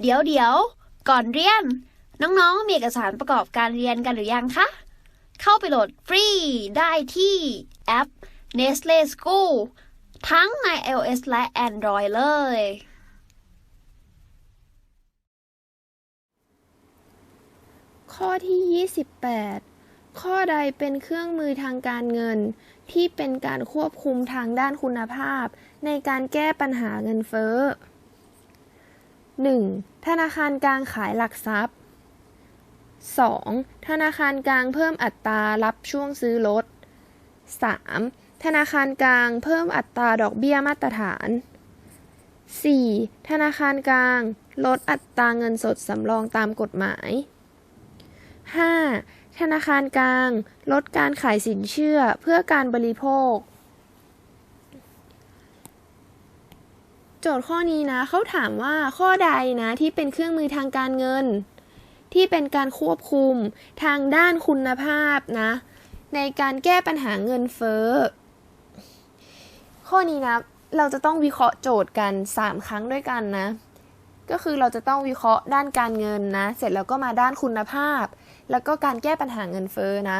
เดี๋ยวเดี๋ยวก่อนเรียน น้องๆ มีเอกสารประกอบการเรียนกันหรือยังคะ เข้าไปโหลดฟรีได้ที่แอป Nestle School ทั้งใน iOS และ Android เลย ข้อที่ 28 ข้อใดเป็นเครื่องมือทางการเงิน ที่เป็นการควบคุมทางด้านคุณภาพ ในการแก้ปัญหาเงินเฟ้อ 1. ธนาคารกลางขายหลักทรัพย์ 2. ธนาคารกลางเพิ่มอัตรารับช่วงซื้อลด 3. ธนาคารกลางเพิ่มอัตราดอกเบี้ยมาตรฐาน 4. ธนาคารกลาง ลดอัตราเงินสดสำรองตามกฎหมาย 5. ธนาคารกลาง ลดการขายสินเชื่อเพื่อการบริโภค จทย์ข้อนี้นะเขาถามว่าข้อใดนะที่เป็นเครื่องมือทางการเงิน ที่เป็นการควบคุมทางด้านคุณภาพนะ ในการแก้ปัญหาเงินเฟ้อ ข้อนี้นะเราจะต้องวิเคราะห์โจทย์กัน 3 ครั้งด้วยกันนะ ก็คือเราจะต้องวิเคราะห์ด้านการเงินนะ เสร็จแล้วก็มาด้านคุณภาพ แล้วก็การแก้ปัญหาเงินเฟ้อนะ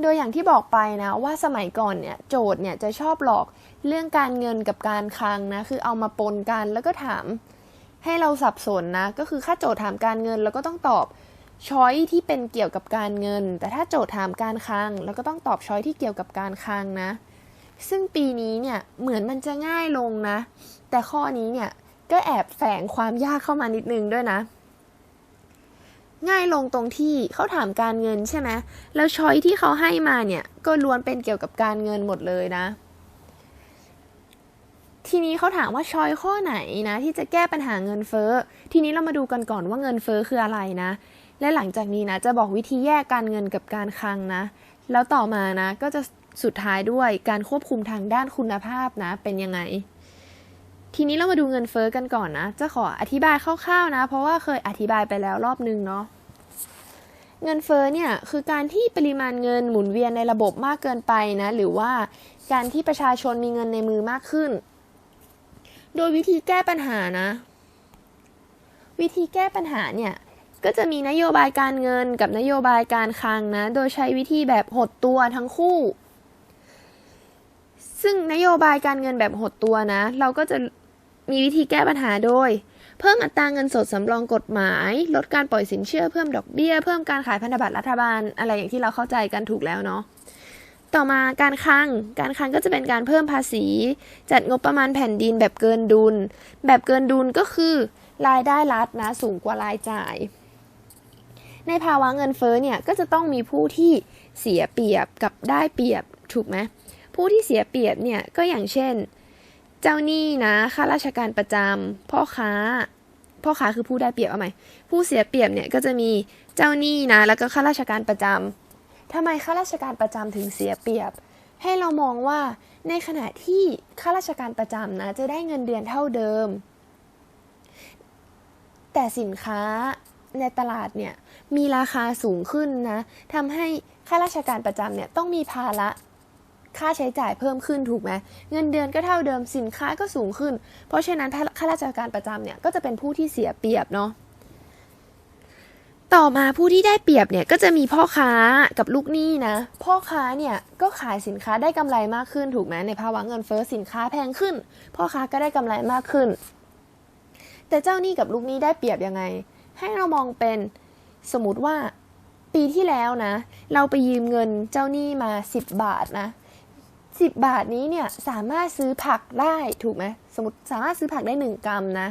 โดยอย่างที่บอกไปนะว่าสมัยก่อนเนี่ยโจทย์เนี่ยจะชอบหลอกเรื่องการเงินกับการคลังนะคือเอามาปนกันแล้วก็ถามให้เราสับสนนะก็คือค่าโจทย์ถามการเงินแล้วก็ต้องตอบช้อยที่เป็นเกี่ยวกับการเงิน แต่ถ้าโจทย์ถามการคลัง แล้วก็ต้องตอบช้อยที่เกี่ยวกับการคลังนะ ซึ่งปีนี้เนี่ยเหมือนมันจะง่ายลงนะ แต่ข้อนี้เนี่ยก็แอบแฝงความยากเข้ามานิดนึงด้วยนะ ง่ายลงตรงที่เขาถามการเงินใช่ไหมแล้วช้อยที่เขาให้มาเนี่ย ก็ล้วนเป็นเกี่ยวกับการเงินหมดเลยนะ ทีนี้เขาถามว่าช้อยข้อไหนนะ ที่จะแก้ปัญหาเงินเฟ้อ ทีนี้เรามาดูกันก่อนว่าเงินเฟ้อคืออะไรนะ และหลังจากนี้นะ จะบอกวิธีแยกการเงินกับการคลังนะ แล้วต่อมานะ ก็จะสุดท้ายด้วยการควบคุมทางด้านคุณภาพนะ เป็นยังไง ทีนี้เรามาดูเงินเฟอ้อกันก่อนนะ จะขออธิบายคร่าวๆนะ เพราะว่าเคยอธิบายไปแล้วรอบนึงเนาะเงินเฟ้อเนี่ยคือการที่ปริมาณเงินหมุนเวียนในระบบมากเกินไปนะ หรือว่าการที่ประชาชนมีเงินในมือมากขึ้น โดยวิธีแก้ปัญหานะ วิธีแก้ปัญหาเนี่ยก็จะมีนโยบายการเงินกับนโยบายการคลังนะ โดยใช้วิธีแบบหดตัวทั้งคู่ ซึ่งนโยบายการเงินแบบหดตัวนะ เราก็จะ มีวิธีแก้ปัญหาโดย เพิ่มอัตราเงินสดสำรองกฎหมาย ลดการปล่อยสินเชื่อเพิ่มดอกเบี้ย เพิ่มการขายพันธบัตรรัฐบาล อะไรอย่างที่เราเข้าใจกันถูกแล้วเนาะต่อมาการคลัง การคลังก็จะเป็นการเพิ่มภาษี จัดงบประมาณแผ่นดินแบบเกินดุล แบบเกินดุลก็คือรายได้รัฐนะสูงกว่ารายจ่าย ในภาวะเงินเฟ้อเนี่ยก็จะต้องมีผู้ที่เสียเปรียบกับได้เปรียบถูกไหมผู้ที่เสียเปรียบเนี่ยก็อย่างเช่น เจ้าหนี้นะข้าราชการประจำพ่อค้า พ่อค้าคือผู้ได้เปรียบเอาไหมผู้เสียเปรียบเนี่ยก็จะมีเจ้าหนี้นะ แล้วก็ข้าราชการประจำทำไมข้าราชการประจำถึงเสียเปรียบ ให้เรามองว่าในขณะที่ข้าราชการประจำนะ จะได้เงินเดือนเท่าเดิม แต่สินค้าในตลาดเนี่ยมีราคาสูงขึ้นนะทำให้ข้าราชการประจำเนี่ยต้องมีภาระ ค่าใช้จ่ายเพิ่มขึ้นถูกไหมเงินเดือนก็เท่าเดิมสินค้าก็สูงขึ้น เพราะฉะนั้นข้าราชการประจำเนี่ยก็จะเป็นผู้ที่เสียเปรียบเนาะต่อมาผู้ที่ได้เปรียบเนี่ยก็จะมีพ่อค้ากับลูกหนี้นะ พ่อค้าเนี่ยก็ขายสินค้าได้กำไรมากขึ้นถูกไหมในภาวะเงินเฟ้อสินค้าแพงขึ้น พ่อค้าก็ได้กำไรมากขึ้น แต่เจ้าหนี้กับลูกหนี้ได้เปรียบยังไง ให้เรามองเป็นสมมติว่าปีที่แล้วนะ เราไปยืมเงินเจ้าหนี้มา 10 บาทนะ 10บาทนี้เนี่ยสามารถซื้อผักได้ถูกไหมสมมติสามารถซื้อผักได้1กรัมนะ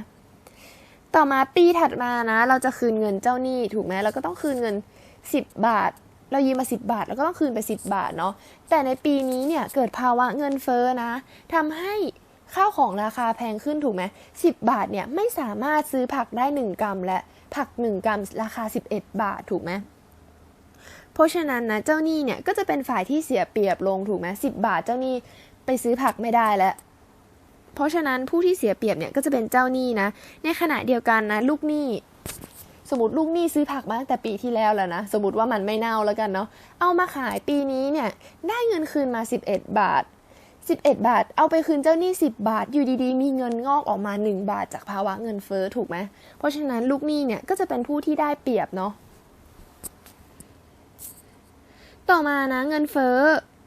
ต่อมาปีถัดมานะ เราจะคืนเงินเจ้าหนี้ถูกไหมเราก็ต้องคืนเงิน10บาท เรายืมมา10บาท แล้วก็ต้องคืนไป10บาทเนาะแต่ในปีนี้เนี่ยเกิดภาวะเงินเฟ้อนะทำให้ข้าวของราคาแพงขึ้นถูกไหมสิบบาทเนี่ยไม่สามารถซื้อผักได้หนึ่งกรัมและผักหนึ่งกรัมราคาสิบเอ็ดบาทถูกไหม ราะฉะนั้นนะเจ้าหนี้เนี่ยก็จะเป็นฝ่ายที่เสียเปรียบลงถูกไหมสิบบาทเจ้าหนี้ไปซื้อผักไม่ได้แล้ว เพราะฉะนั้นผู้ที่เสียเปรียบเนี่ยก็จะเป็นเจ้าหนี้นะ ในขณะเดียวกันนะลูกหนี้สมมติลูกหนี้ซื้อผักมาตั้งแต่ปีที่แล้วแล้วนะ สมมติว่ามันไม่เน่าแล้วกันเนาะเอามาขายปีนี้เนี่ยได้เงินคืนมา 11 บาท 11 บาท เอาไปคืนเจ้าหนี้ 10 บาท อยู่ดีๆ มีเงินงอกออกมา 1 บาทจากภาวะเงินเฟอ้อถูกไหมเพราะฉะนั้นลูกหนี้เนี่ยก็จะเป็นผู้ที่ได้เปรียบเนาะ ต่อมานะเงินเฟ้อ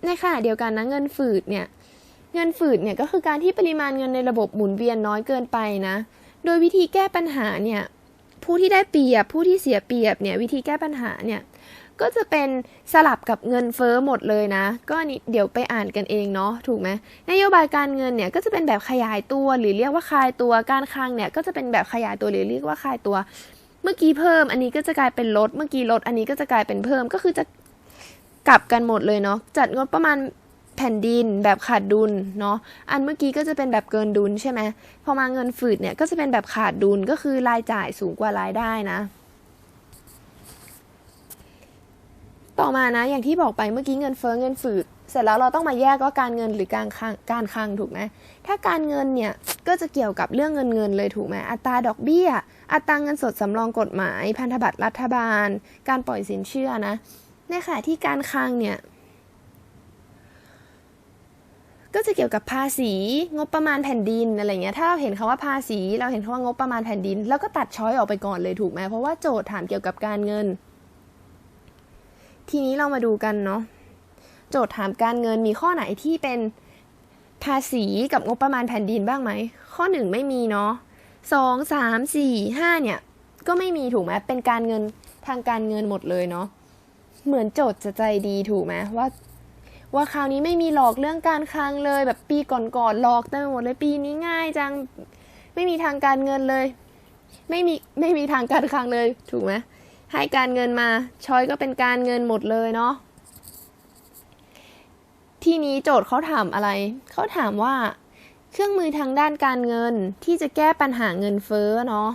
ในขณะเดียวกันนะเงินฝืดเนี่ยเงินฝืดเนี่ยก็คือการที่ปริมาณเงินในระบบหมุนเวียนน้อยเกินไปนะ โดยวิธีแก้ปัญหาเนี่ยผู้ที่ได้เปรียบผู้ที่เสียเปรียบเนี่ยวิธีแก้ปัญหาเนี่ยก็จะเป็นสลับกับเงินเฟ้อหมดเลยนะ ก็นี่เดี๋ยวไปอ่านกันเองเนาะถูกไหมนโยบายการเงินเนี่ยก็จะเป็นแบบขยายตัวหรือเรียกว่าคลายตัวการคลังเนี่ยก็จะเป็นแบบขยายตัวหรือเรียกว่าคลายตัว เมื่อกี้เพิ่มอันนี้ก็จะกลายเป็นลดเมื่อกี้ลดอันนี้ก็จะกลายเป็นเพิ่มก็คือจะ กลับกันหมดเลยเนาะจัดงบประมาณแผ่นดินแบบขาดดุลเนาะอันเมื่อกี้ก็จะเป็นแบบเกินดุลใช่ไหมพอมาเงินฝืดเนี่ยก็จะเป็นแบบขาดดุลก็คือรายจ่ายสูงกว่ารายได้นะ ต่อมานะอย่างที่บอกไปเมื่อกี้เงินเฟ้อเงินฝืด เสร็จแล้วเราต้องมาแยกว่าการเงินหรือการคลังการคลังถูกไหมถ้าการเงินเนี่ยก็จะเกี่ยวกับเรื่องเงินเงินเลยถูกไหมอัตราดอกเบี้ย อัตราเงินสดสำรองกฎหมาย พันธบัตรรัฐบาล การปล่อยสินเชื่อนะ ในขณะที่การคลังเนี่ย ก็จะเกี่ยวกับภาษีงบประมาณแผ่นดินอะไรเงี้ยถ้าเราเห็นคาว่าภาษี เราเห็นคาว่างบประมาณแผ่นดิน แล้วก็ตัดช้อยออกไปก่อนเลยถูกไหมเพราะว่าโจทย์ถามเกี่ยวกับการเงิน ทีนี้เรามาดูกันเนาะโจทย์ถามการเงินมีข้อไหนที่เป็นภาษีกับงบประมาณแผ่นดินบ้างไหม ข้อหนึ่งไม่มีเนาะสองสามสี่ห้าเนี่ย ก็ไม่มีถูกไหมเป็นการเงินทางการเงินหมดเลยเนาะ เหมือนโจทย์จะใจดีถูกไหมว่า ว่าคราวนี้ไม่มีหลอกเรื่องการคลังเลยแบบปีก่อนๆหลอกเต็มหมดเลยปีนี้ง่ายจังไม่มีทางการเงินเลย ไม่มีไม่มีทางการคลังเลยถูกไหมให้การเงินมาชอยก็เป็นการเงินหมดเลยเนาะที่นี้โจทย์เขาถามอะไร เขาถามว่า เครื่องมือทางด้านการเงินที่จะแก้ปัญหาเงินเฟ้อเนาะ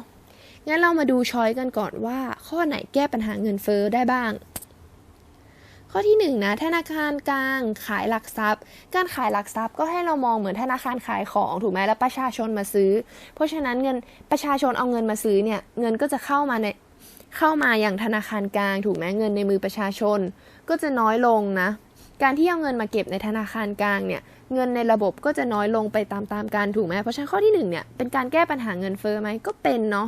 งั้นเรามาดูช้อยกันก่อนว่า ข้อไหนแก้ปัญหาเงินเฟ้อได้บ้าง ข้อที่1นนะธนาคารกลางขายหลักทรัพย์ การขายหลักทรัพย์ก็ให้เรามองเหมือนธนาคารขายของถูกไหมแล้วประชาชนมาซื้อ เพราะฉะนั้นเงินประชาชนเอาเงินมาซื้อเนี่ยเงินก็จะเข้ามาในเข้ามาอย่างธนาคารกลาง ถูกไหมเงินในมือประชาชน ก็จะน้อยลงนะ การที่เอาเงินมาเก็บในธนาคารกลางเนี่ยเงินในระบบก็จะน้อยลงไปตามๆกันถูกไหมเพราะฉะนั้นข้อที่1เนี่ยเป็นการแก้ปัญหาเงินเฟ้อไหมก็เป็นเนาะ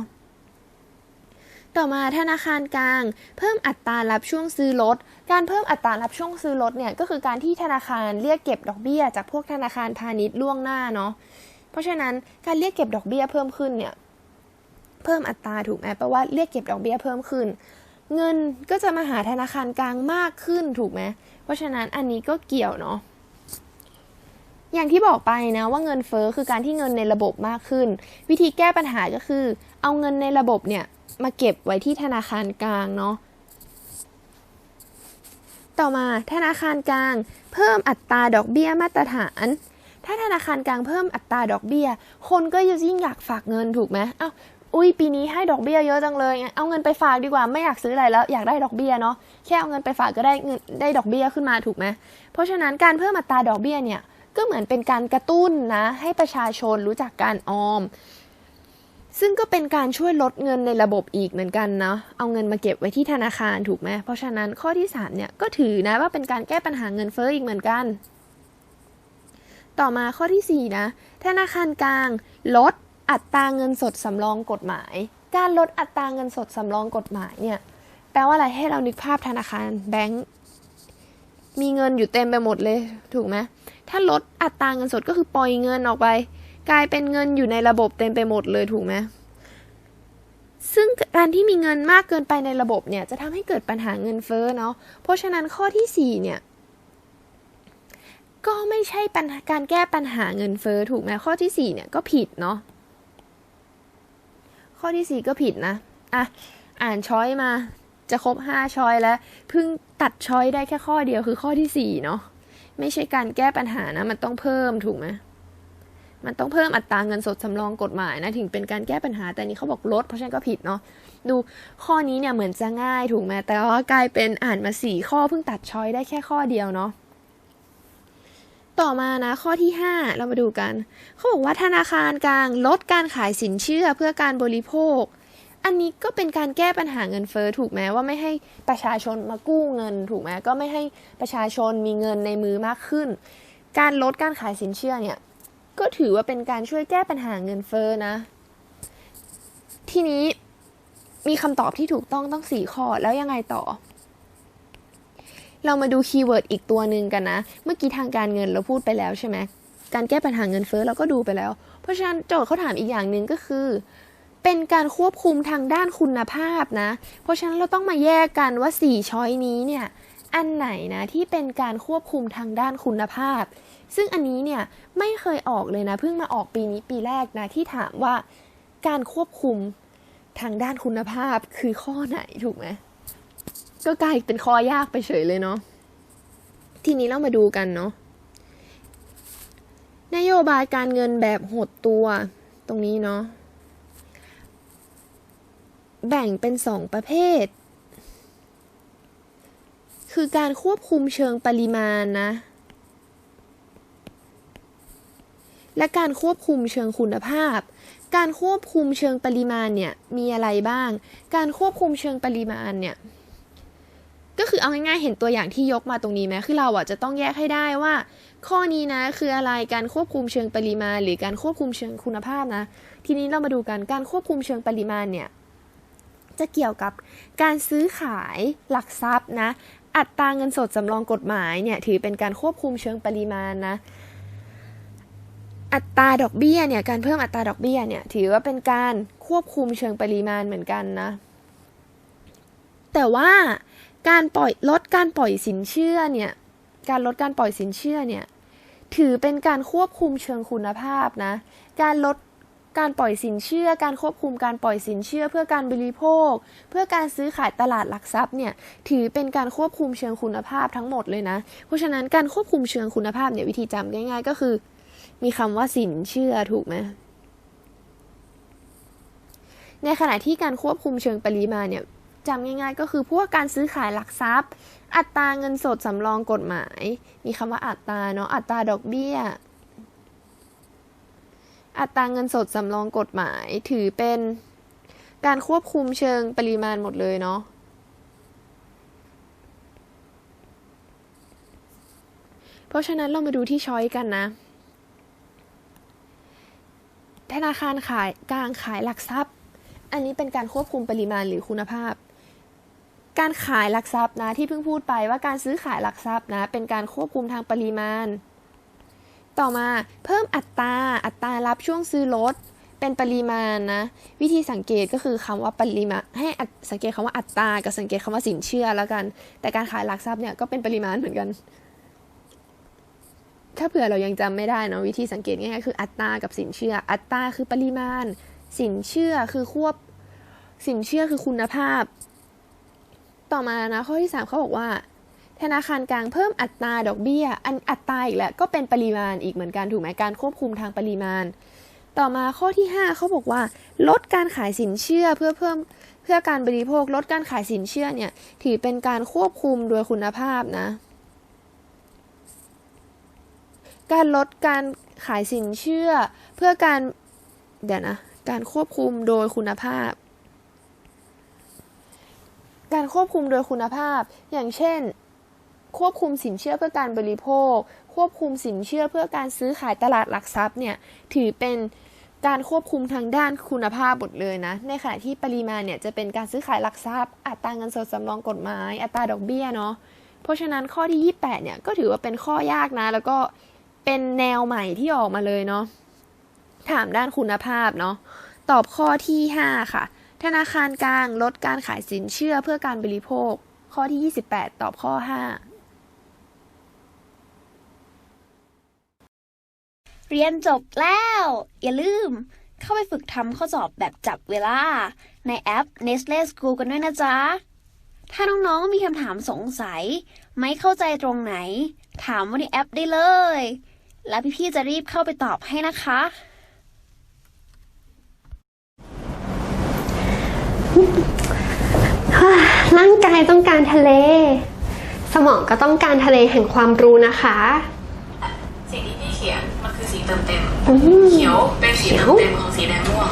ต่อมาธนาคารกลาง เพิ่มอัตรารับช่วงซื้อรถ การเพิ่มอัตรารับช่วงซื้อรถเนี่ยก็คือการที่ธนาคารเรียกเก็บดอกเบี้ย จากพวกธนาคารพาณิชย์ล่วงหน้าเนาะ เพราะฉะนั้นการเรียกเก็บดอกเบี้ยเพิ่มขึ้นเนี่ยเพิ่มอัตราถูกไหมแปลว่าเรียกเก็บดอกเบี้ยเพิ่มขึ้น เงินก็จะมาหาธนาคารกลางมากขึ้นถูกไหมเพราะฉะนั้นอันนี้ก็เกี่ยวเนาะอย่างที่บอกไปนะว่าเงินเฟอ้อคือการที่เงินในระบบมากขึ้น วิธีแก้ปัญหาก็คือ เอาเงินในระบบเนี่ย มาเก็บไว้ที่ธนาคารกลางเนาะต่อมาธนาคารกลาง เพิ่มอัตราดอกเบี้ยมาตรฐาน ถ้าธนาคารกลางเพิ่มอัตราดอกเบี้ย คนก็ยิ่งอยากฝากเงินถูกไหมอ้าวอุ้ยปีนี้ให้ดอกเบี้ยเยอะจังเลยเอาเงินไปฝากดีกว่าไม่อยากซื้ออะไรแล้วอยากได้ดอกเบี้ยเนาะแค่เอาเงินไปฝากก็ได้เงินได้ดอกเบี้ยขึ้นมาถูกไหมเพราะฉะนั้นการเพิ่มอัตราดอกเบี้ยเนี่ยก็เหมือนเป็นการกระตุ้นนะให้ประชาชนรู้จักการออม ซึ่งก็เป็นการช่วยลดเงินในระบบอีกเหมือนกันเนาะเอาเงินมาเก็บไว้ที่ธนาคารถูกไหมเพราะฉะนั้นข้อที่ 3 เนี่ยก็ถือนะว่าเป็นการแก้ปัญหาเงินเฟ้ออีกเหมือนกัน ต่อมาข้อที่ 4 นะ ธนาคารกลาง ลดอัตราเงินสดสำรองกฎหมาย การลดอัตราเงินสดสำรองกฎหมายเนี่ยแปลว่าอะไรให้เรานึกภาพธนาคารแบงก์มีเงินอยู่เต็มไปหมดเลยถูกไหมถ้าลดอัตราเงินสดก็คือปล่อยเงินออกไป กลายเป็นเงินอยู่ในระบบเต็มไปหมดเลยถูกไหมซึ่งการที่มีเงินมากเกินไปในระบบเนี่ย จะทำให้เกิดปัญหาเงินเฟ้อเนาะ เพราะฉะนั้นข้อที่ 4 เนี่ย ก็ไม่ใช่ปัญหาการแก้ปัญหาเงินเฟ้อถูกไหมข้อที่ 4 เนี่ยก็ผิดเนาะข้อที่ 4 ก็ผิดนะอะอ่านช้อยมาจะครบ 5 ช้อยแล้วเพิ่งตัดช้อยได้แค่ข้อเดียวคือข้อที่ 4 เนาะไม่ใช่การแก้ปัญหานะ มันต้องเพิ่มถูกไหม มันต้องเพิ่มอัตราเงินสดสำรองกฎหมายนะถึงเป็นการแก้ปัญหาแต่นี้เขาบอกลดเพราะฉะนั้นก็ผิดเนาะดูข้อนี้เนี่ยเหมือนจะง่ายถูกไหมแต่ว่ากลายเป็นอ่านมาสี่ข้อเพิ่งตัดช้อยได้แค่ข้อเดียวเนาะต่อมานะข้อที่ 5 เรามาดูกันเขาบอกว่าธนาคารกลางลดการขายสินเชื่อเพื่อการบริโภค อันนี้ก็เป็นการแก้ปัญหาเงินเฟอ้อถูกไหมว่าไม่ให้ประชาชนมากู้เงินถูกไหมก็ไม่ให้ประชาชนมีเงินในมือมากขึ้น การลดการขายสินเชื่อเนี่ย ก็ถือว่าเป็นการช่วยแก้ปัญหาเงินเฟ้อนะ ทีนี้มีคำตอบที่ถูกต้องต้องสี่ข้อแล้วยังไงต่อ เรามาดูคีย์เวิร์ดอีกตัวหนึ่งกันนะ เมื่อกี้ทางการเงินเราพูดไปแล้วใช่ไหมการแก้ปัญหาเงินเฟ้อเราก็ดูไปแล้ว เพราะฉะนั้นโจทย์เขาถามอีกอย่างหนึ่งก็คือ เป็นการควบคุมทางด้านคุณภาพนะ เพราะฉะนั้นเราต้องมาแยกกันว่าสี่ช้อยนี้เนี่ย อันไหนนะที่เป็นการควบคุมทางด้านคุณภาพ ซึ่งอันนี้เนี่ยไม่เคยออกเลยนะเพิ่งมาออกปีนี้ปีแรกนะที่ถามว่าการควบคุมทางด้านคุณภาพคือข้อไหนถูกไหมก็กลายเป็นข้อยากไปเฉยเลยเนาะทีนี้เรามาดูกันเนาะนโยบายการเงินแบบหดตัวตรงนี้เนาะแบ่งเป็นสองประเภท คือการควบคุมเชิงปริมาณนะ และการควบคุมเชิงคุณภาพ การควบคุมเชิงปริมาณเนี่ยมีอะไรบ้าง การควบคุมเชิงปริมาณเนี่ยก็คือเอาง่ายๆ เห็นตัวอย่างที่ยกมาตรงนี้ไหมคือเราอะจะต้องแยกให้ได้ว่า ข้อนี้นะคืออะไร การควบคุมเชิงปริมาณ หรือการควบคุมเชิงคุณภาพนะ ทีนี้เรามาดูกัน การควบคุมเชิงปริมาณเนี่ยจะเกี่ยวกับการซื้อขายหลักทรัพย์นะ อัตราเงินสดสำรองกฎหมายเนี่ยถือเป็นการควบคุมเชิงปริมาณนะ อัตราดอกเบี้ยเนี่ยการเพิ่มอัตราดอกเบี้ยเนี่ยถือว่าเป็นการควบคุมเชิงปริมาณเหมือนกันนะ แต่ว่าการปล่อยลดการปล่อยสินเชื่อเนี่ยการลดการปล่อยสินเชื่อเนี่ยถือเป็นการควบคุมเชิงคุณภาพนะ การลด การปล่อยสินเชื่อ การควบคุมการปล่อยสินเชื่อ เพื่อการบริโภค เพื่อการซื้อขายตลาดหลักทรัพย์เนี่ยถือเป็นการควบคุมเชิงคุณภาพทั้งหมดเลยนะ เพราะฉะนั้นการควบคุมเชิงคุณภาพเนี่ยวิธีจำง่ายๆ ก็คือ มีคำว่าสินเชื่อถูกไหมในขณะที่การควบคุมเชิงปริมาณเนี่ยจำง่ายๆ ก็คือพวกการซื้อขายหลักทรัพย์ อัตราเงินสดสำรองกฎหมาย มีคำว่าอัตราเนาะอัตราดอกเบี้ย อัตราเงินสดสำรองกฎหมายถือเป็นการควบคุมเชิงปริมาณหมดเลยเนาะเพราะฉะนั้นเรามาดูที่ช้อยกันนะ ธนาคารขายกลางขายหลักทรัพย์ อันนี้เป็นการควบคุมปริมาณหรือคุณภาพ การขายหลักทรัพย์นะที่เพิ่งพูดไปว่าการซื้อขายหลักทรัพย์นะเป็นการควบคุมทางปริมาณ ต่อมาเพิ่มอัตราอัตรารับช่วงซื้อรถเป็นปริมาณนะ วิธีสังเกตก็คือคำว่าปริมาณให้สังเกตคำว่าอัตรากับสังเกตคำว่าสินเชื่อแล้วกัน แต่การขายหลักทรัพย์เนี่ยก็เป็นปริมาณเหมือนกัน ถ้าเผื่อเรายังจำไม่ได้นะวิธีสังเกตง่ายๆคืออัตรากับสินเชื่อ อัตราคือปริมาณ สินเชื่อคือควบ สินเชื่อคือคุณภาพ ต่อมานะข้อที่สามเขาบอกว่า ธนาคารกลางเพิ่มอัตราดอกเบี้ย อันอัตราอีกแหละก็เป็นปริมาณอีกเหมือนกันถูกไหมการควบคุมทางปริมาณ ต่อมาข้อที่ห้าเขาบอกว่า ลดการขายสินเชื่อเพื่อเพิ่มเพื่อการบริโภคลดการขายสินเชื่อเนี่ยถือเป็นการควบคุมโดยคุณภาพนะ การลดการขายสินเชื่อเพื่อการเดี๋ยวนะการควบคุมโดยคุณภาพ การควบคุมโดยคุณภาพ อย่างเช่น ควบคุมสินเชื่อเพื่อการบริโภค ควบคุมสินเชื่อเพื่อการซื้อขายตลาดหลักทรัพย์เนี่ยถือเป็นการควบคุมทางด้านคุณภาพหมดเลยนะ ในขณะที่ปริมาณเนี่ยจะเป็นการซื้อขายหลักทรัพย์ อัตราเงินสดสำรองกฎหมาย อัตราดอกเบี้ยเนาะ เพราะฉะนั้นข้อที่ 28 เนี่ยก็ถือว่าเป็นข้อยากนะ แล้วก็เป็นแนวใหม่ที่ออกมาเลยเนาะ ถามด้านคุณภาพเนาะ ตอบข้อที่ 5 ค่ะ ธนาคารกลางลดการขายสินเชื่อเพื่อการบริโภค ข้อที่ 28 ตอบข้อ 5 เรียนจบแล้ว อย่าลืม เข้าไปฝึกทำข้อสอบแบบจับเวลา ในแอป Nestle School กันด้วยนะจ๊ะ ถ้าน้องๆมีคำถามสงสัย ไม่เข้าใจตรงไหน ถามว่าในแอปได้เลย แล้วพี่ๆจะรีบเข้าไปตอบให้นะคะร่างกายต้องการทะเล สมองก็ต้องการทะเลแห่งความรู้นะคะ สิ่งที่พี่เขียนมัน คือสีเติมเต็มอืมเขียวเป็นสีเขียเติวมเต็มของสีแดงม่วง